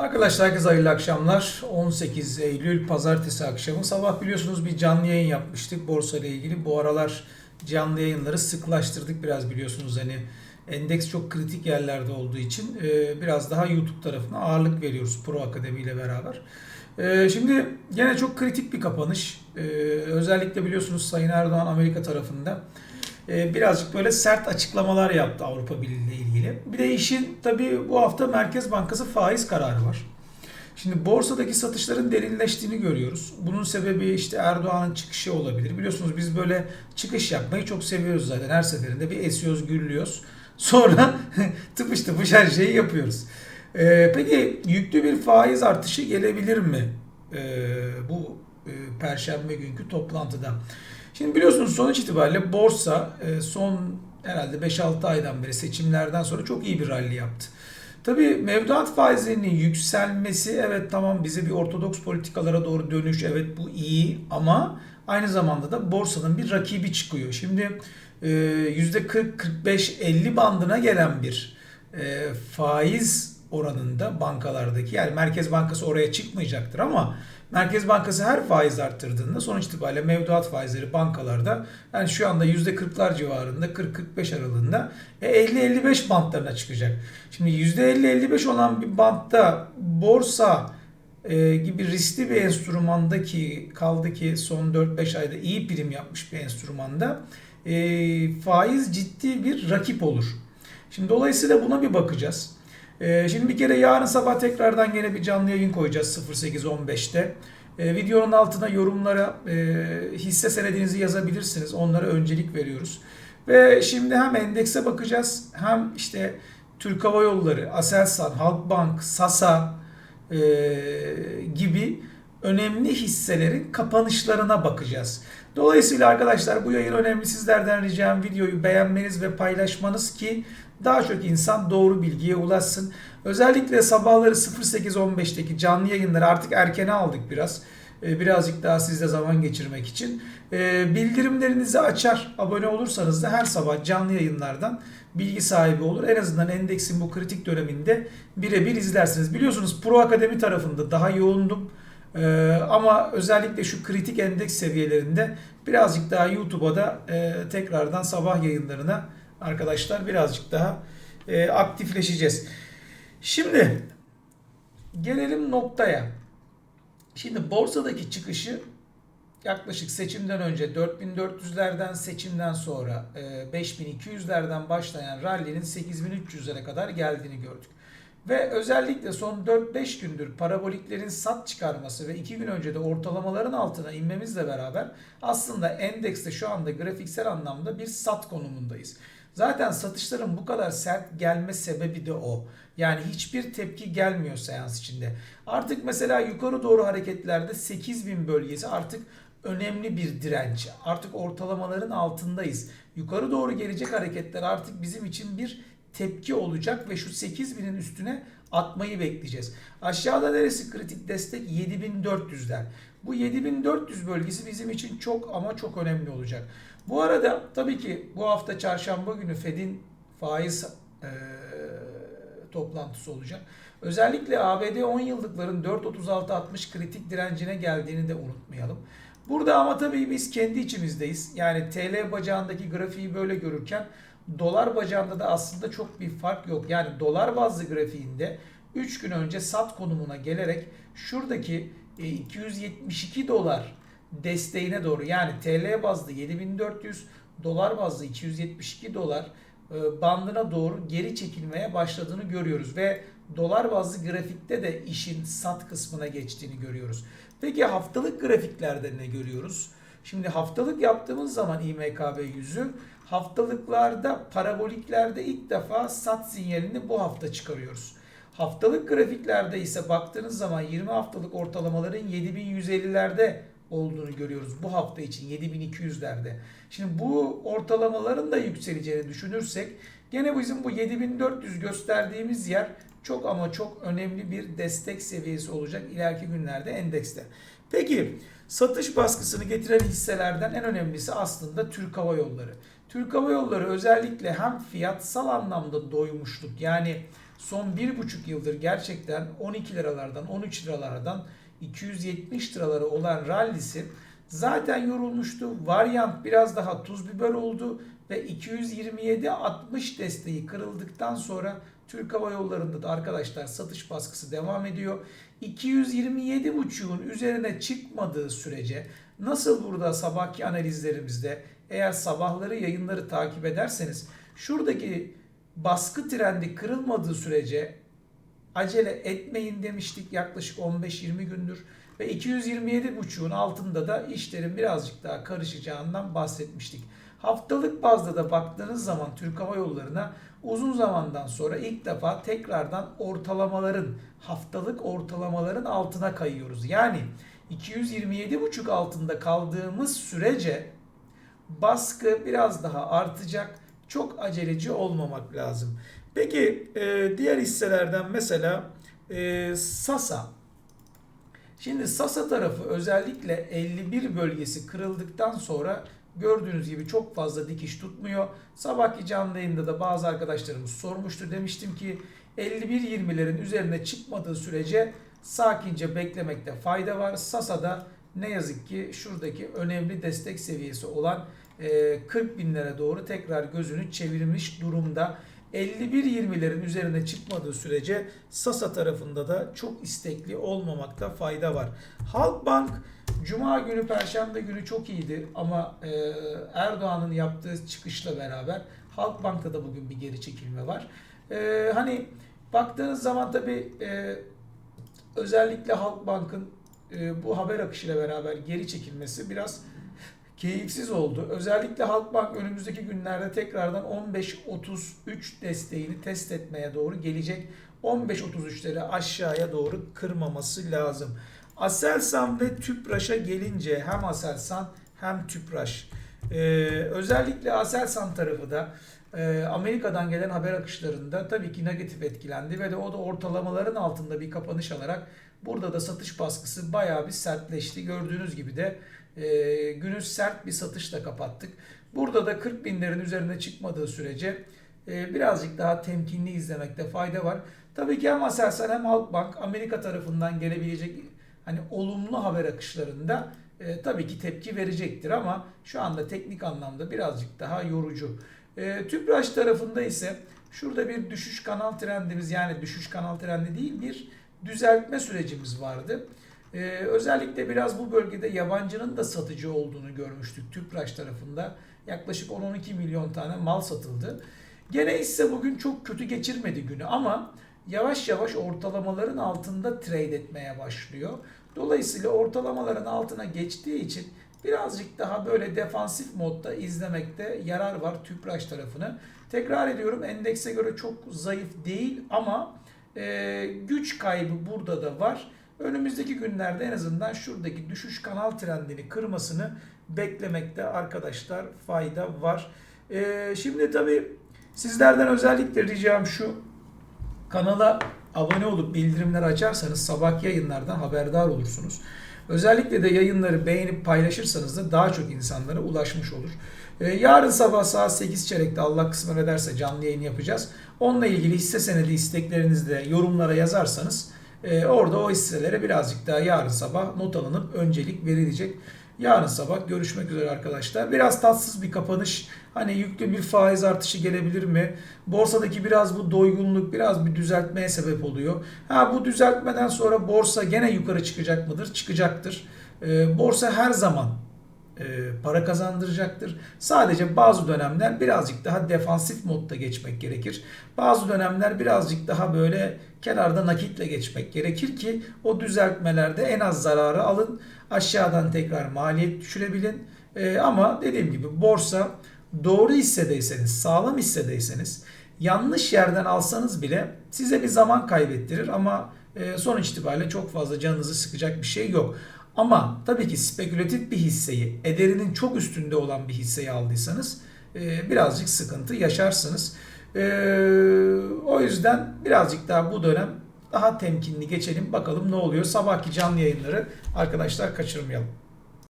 Arkadaşlar herkese hayırlı akşamlar. 18 Eylül pazartesi akşamı. Sabah biliyorsunuz bir canlı yayın yapmıştık borsa ile ilgili. Bu aralar canlı yayınları sıklaştırdık biraz biliyorsunuz hani endeks çok kritik yerlerde olduğu için e, biraz daha YouTube tarafına ağırlık veriyoruz Pro Akademi ile beraber. E, Şimdi gene çok kritik bir kapanış. E, Özellikle biliyorsunuz Sayın Erdoğan Amerika tarafında birazcık böyle sert açıklamalar yaptı Avrupa Birliği ile ilgili. Bir de işin tabii bu hafta Merkez Bankası faiz kararı var. Şimdi borsadaki satışların derinleştiğini görüyoruz. Bunun sebebi işte Erdoğan'ın çıkışı olabilir. Biliyorsunuz biz böyle çıkış yapmayı çok seviyoruz zaten. Her seferinde bir esiyoruz, gürlüyoruz. Sonra tıpış tıpış her şeyi yapıyoruz. E, peki yüklü bir faiz artışı gelebilir mi e, bu e, perşembe günkü toplantıda? Şimdi biliyorsunuz sonuç itibariyle borsa e, son herhalde 5-6 aydan beri seçimlerden sonra çok iyi bir rally yaptı. Tabii mevduat faizlerinin yükselmesi evet tamam bize bir ortodoks politikalara doğru dönüş evet bu iyi ama aynı zamanda da borsanın bir rakibi çıkıyor. Şimdi e, %40-45-50 bandına gelen bir e, faiz oranında bankalardaki yani Merkez Bankası oraya çıkmayacaktır ama Merkez Bankası her faiz arttırdığında sonuç itibariyle mevduat faizleri bankalarda yani şu anda %40'lar civarında 40-45 aralığında e, 50-55 bantlarına çıkacak. Şimdi %50-55 olan bir bantta borsa e, gibi riskli bir enstrümandaki kaldı ki son 4-5 ayda iyi prim yapmış bir enstrümanda e, faiz ciddi bir rakip olur. Şimdi dolayısıyla buna bir bakacağız. Ee, şimdi bir kere yarın sabah tekrardan gene bir canlı yayın koyacağız 08.15'te. Ee, videonun altına yorumlara e, hisse senedinizi yazabilirsiniz. Onlara öncelik veriyoruz. Ve şimdi hem endekse bakacağız hem işte Türk Hava Yolları, Aselsan, Halkbank, Sasa e, gibi önemli hisselerin kapanışlarına bakacağız. Dolayısıyla arkadaşlar bu yayın önemli. Sizlerden ricam videoyu beğenmeniz ve paylaşmanız ki daha çok insan doğru bilgiye ulaşsın. Özellikle sabahları 08.15'teki canlı yayınları artık erkene aldık biraz. Ee, Birazcık daha sizle zaman geçirmek için. Ee, Bildirimlerinizi açar, abone olursanız da her sabah canlı yayınlardan bilgi sahibi olur. En azından endeksin bu kritik döneminde birebir izlersiniz. Biliyorsunuz Pro Akademi tarafında daha yoğundum. Ee, ama özellikle şu kritik endeks seviyelerinde birazcık daha YouTube'a da e, tekrardan sabah yayınlarına arkadaşlar birazcık daha e, aktifleşeceğiz. Şimdi gelelim noktaya. Şimdi borsadaki çıkışı yaklaşık seçimden önce 4400'lerden seçimden sonra e, 5200'lerden başlayan rally'nin 8300'lere kadar geldiğini gördük. Ve özellikle son 4-5 gündür paraboliklerin sat çıkarması ve 2 gün önce de ortalamaların altına inmemizle beraber aslında endekste şu anda grafiksel anlamda bir sat konumundayız. Zaten satışların bu kadar sert gelme sebebi de o. Yani hiçbir tepki gelmiyor seans içinde. Artık mesela yukarı doğru hareketlerde 8000 bölgesi artık önemli bir direnç. Artık ortalamaların altındayız. Yukarı doğru gelecek hareketler artık bizim için bir tepki olacak ve şu 8000'in üstüne atmayı bekleyeceğiz. Aşağıda neresi kritik destek? 7400'ler. Bu 7400 bölgesi bizim için çok ama çok önemli olacak. Bu arada tabii ki bu hafta çarşamba günü Fed'in faiz e, toplantısı olacak. Özellikle ABD 10 yıllıkların 4.36-60 kritik direncine geldiğini de unutmayalım. Burada ama tabii biz kendi içimizdeyiz. Yani TL bacağındaki grafiği böyle görürken dolar bacağında da aslında çok bir fark yok. Yani dolar bazlı grafiğinde 3 gün önce sat konumuna gelerek şuradaki e, 272 dolar desteğine doğru yani TL bazlı 7400 dolar bazlı 272 dolar e, bandına doğru geri çekilmeye başladığını görüyoruz ve dolar bazlı grafikte de işin sat kısmına geçtiğini görüyoruz. Peki haftalık grafiklerde ne görüyoruz? Şimdi haftalık yaptığımız zaman İMKB yüzü haftalıklarda paraboliklerde ilk defa sat sinyalini bu hafta çıkarıyoruz. Haftalık grafiklerde ise baktığınız zaman 20 haftalık ortalamaların 7150'lerde olduğunu görüyoruz bu hafta için 7200'lerde. Şimdi bu ortalamaların da yükseleceğini düşünürsek gene bizim bu 7400 gösterdiğimiz yer çok ama çok önemli bir destek seviyesi olacak ileriki günlerde endekste. Peki satış baskısını getiren hisselerden en önemlisi aslında Türk Hava Yolları. Türk Hava Yolları özellikle hem fiyatsal anlamda doymuşluk yani son bir buçuk yıldır gerçekten 12 liralardan 13 liralardan 270 liralara olan rallisi zaten yorulmuştu. Varyant biraz daha tuz biber oldu ve 227-60 desteği kırıldıktan sonra Türk Hava Yolları'nda da arkadaşlar satış baskısı devam ediyor. 227.5'un üzerine çıkmadığı sürece nasıl burada sabahki analizlerimizde eğer sabahları yayınları takip ederseniz şuradaki baskı trendi kırılmadığı sürece acele etmeyin demiştik yaklaşık 15-20 gündür ve 227.5'un altında da işlerin birazcık daha karışacağından bahsetmiştik. Haftalık bazda da baktığınız zaman Türk Hava Yolları'na uzun zamandan sonra ilk defa tekrardan ortalamaların, haftalık ortalamaların altına kayıyoruz. Yani 227.5 altında kaldığımız sürece baskı biraz daha artacak. Çok aceleci olmamak lazım. Peki e, diğer hisselerden mesela e, Sasa. Şimdi Sasa tarafı özellikle 51 bölgesi kırıldıktan sonra gördüğünüz gibi çok fazla dikiş tutmuyor. Sabahki canlı yayında da bazı arkadaşlarımız sormuştu. Demiştim ki 51-20'lerin üzerine çıkmadığı sürece sakince beklemekte fayda var. Sasa'da ne yazık ki şuradaki önemli destek seviyesi olan e, 40 binlere doğru tekrar gözünü çevirmiş durumda. 51-20'lerin üzerine çıkmadığı sürece Sasa tarafında da çok istekli olmamakta fayda var. Halkbank Cuma günü, Perşembe günü çok iyiydi ama e, Erdoğan'ın yaptığı çıkışla beraber Halkbank'ta da bugün bir geri çekilme var. E, hani baktığınız zaman tabii e, özellikle Halkbank'ın e, bu haber akışıyla beraber geri çekilmesi biraz keyifsiz oldu. Özellikle Halkbank önümüzdeki günlerde tekrardan 15.33 desteğini test etmeye doğru gelecek. 15.33'leri aşağıya doğru kırmaması lazım. Aselsan ve Tüpraş'a gelince hem Aselsan hem Tüpraş. Ee, özellikle Aselsan tarafı da e, Amerika'dan gelen haber akışlarında tabii ki negatif etkilendi ve de o da ortalamaların altında bir kapanış alarak burada da satış baskısı bayağı bir sertleşti. Gördüğünüz gibi de e, günü sert bir satışla kapattık. Burada da 40 binlerin üzerine çıkmadığı sürece e, birazcık daha temkinli izlemekte fayda var. Tabii ki hem Aselsan hem Halkbank Amerika tarafından gelebilecek hani olumlu haber akışlarında e, tabii ki tepki verecektir ama şu anda teknik anlamda birazcık daha yorucu. E, Tüpraş tarafında ise şurada bir düşüş kanal trendimiz yani düşüş kanal trendi değil bir düzeltme sürecimiz vardı. Ee, özellikle biraz bu bölgede yabancının da satıcı olduğunu görmüştük Tüpraş tarafında. Yaklaşık 10-12 milyon tane mal satıldı. Gene ise bugün çok kötü geçirmedi günü ama yavaş yavaş ortalamaların altında trade etmeye başlıyor. Dolayısıyla ortalamaların altına geçtiği için birazcık daha böyle defansif modda izlemekte yarar var Tüpraş tarafını. Tekrar ediyorum endekse göre çok zayıf değil ama e, güç kaybı burada da var. Önümüzdeki günlerde en azından şuradaki düşüş kanal trendini kırmasını beklemekte arkadaşlar fayda var. Ee, şimdi tabii sizlerden özellikle ricam şu kanala abone olup bildirimleri açarsanız sabah yayınlardan haberdar olursunuz. Özellikle de yayınları beğenip paylaşırsanız da daha çok insanlara ulaşmış olur. Ee, yarın sabah saat 8 çeyrekte Allah kısmet ederse canlı yayın yapacağız. Onunla ilgili hisse senedi isteklerinizi de yorumlara yazarsanız e, orada o hisselere birazcık daha yarın sabah not alınıp öncelik verilecek. Yarın sabah görüşmek üzere arkadaşlar. Biraz tatsız bir kapanış. Hani yüklü bir faiz artışı gelebilir mi? Borsadaki biraz bu doygunluk biraz bir düzeltmeye sebep oluyor. Ha bu düzeltmeden sonra borsa gene yukarı çıkacak mıdır? Çıkacaktır. E, borsa her zaman para kazandıracaktır. Sadece bazı dönemler birazcık daha defansif modda geçmek gerekir. Bazı dönemler birazcık daha böyle kenarda nakitle geçmek gerekir ki o düzeltmelerde en az zararı alın. Aşağıdan tekrar maliyet düşürebilin. E, ama dediğim gibi borsa doğru hissedeyseniz, sağlam hissedeyseniz yanlış yerden alsanız bile size bir zaman kaybettirir ama e, sonuç itibariyle çok fazla canınızı sıkacak bir şey yok. Ama tabii ki spekülatif bir hisseyi, ederinin çok üstünde olan bir hisseyi aldıysanız e, birazcık sıkıntı yaşarsınız. E, o yüzden birazcık daha bu dönem daha temkinli geçelim. Bakalım ne oluyor. Sabahki canlı yayınları arkadaşlar kaçırmayalım.